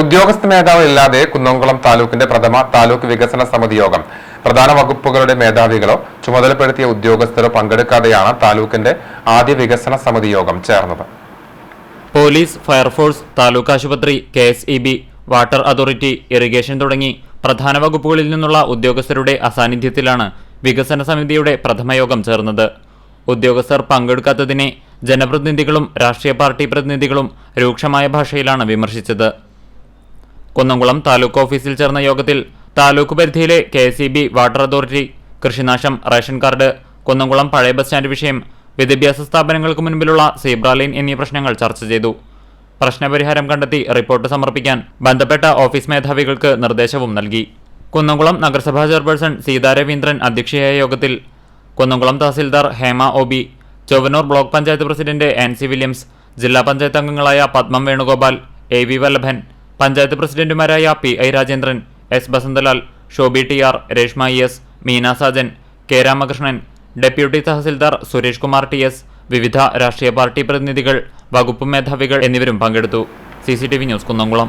ഉദ്യോഗസ്ഥ മേധാവി ഇല്ലാതെ കുന്നംകുളം താലൂക്കിന്റെ പ്രഥമ താലൂക്ക് വികസന സമിതി യോഗം. പ്രധാന വകുപ്പുകളുടെ മേധാവികളോ ചുമതലപ്പെടുത്തിയ ഉദ്യോഗസ്ഥരോ പങ്കെടുക്കാതെയാണ് താലൂക്കിന്റെ ആദ്യ വികസന സമിതി യോഗം ചേർന്നത്. പോലീസ് ഫയർഫോഴ്സ് താലൂക്ക് ആശുപത്രി കെ വാട്ടർ അതോറിറ്റി ഇറിഗേഷൻ തുടങ്ങി പ്രധാന വകുപ്പുകളിൽ നിന്നുള്ള ഉദ്യോഗസ്ഥരുടെ അസാന്നിധ്യത്തിലാണ് വികസന സമിതിയുടെ പ്രഥമ യോഗം ചേർന്നത്. ഉദ്യോഗസ്ഥർ പങ്കെടുക്കാത്തതിനെ ജനപ്രതിനിധികളും രാഷ്ട്രീയ പാർട്ടി പ്രതിനിധികളും രൂക്ഷമായ ഭാഷയിലാണ് വിമർശിച്ചത്. കുന്നംകുളം താലൂക്ക് ഓഫീസിൽ ചേർന്ന യോഗത്തിൽ താലൂക്ക് പരിധിയിലെ കെ വാട്ടർ അതോറിറ്റി കൃഷിനാശം റേഷൻ കാർഡ് കുന്നംകുളം പഴയ ബസ് സ്റ്റാൻഡ് വിഷയം വിദ്യാഭ്യാസ സ്ഥാപനങ്ങൾക്ക് മുൻപിലുള്ള സീബ്ര ലൈൻ എന്നീ പ്രശ്നങ്ങൾ ചർച്ച ചെയ്തു. പ്രശ്നപരിഹാരം കണ്ടെത്തി റിപ്പോർട്ട് സമർപ്പിക്കാൻ ബന്ധപ്പെട്ട ഓഫീസ് മേധാവികൾക്ക് നിർദ്ദേശവും നൽകി. കുന്നംകുളം നഗരസഭാ ചെയർപേഴ്സൺ സീതാ രവീന്ദ്രൻ അധ്യക്ഷയായ യോഗത്തിൽ Kunnamkulam tahsildar Hema O B Chowwanur block panchayat president N C Williams ജില്ലാ പഞ്ചായത്ത് അംഗങ്ങളായ പത്മം വേണുഗോപാൽ എ വി വല്ലഭൻ പഞ്ചായത്ത് പ്രസിഡന്റുമാരായ P I Rajendran S Basanthlal Shobi T R Reshma S Meena Sajan K Ramakrishnan deputy tahsildar Suresh Kumar T S വിവിധ രാഷ്ട്രീയ party പ്രതിനിധികൾ വകുപ്പ് മേധാവികൾ എന്നിവരും പങ്കെടുത്തു. C news Kunnamkulam.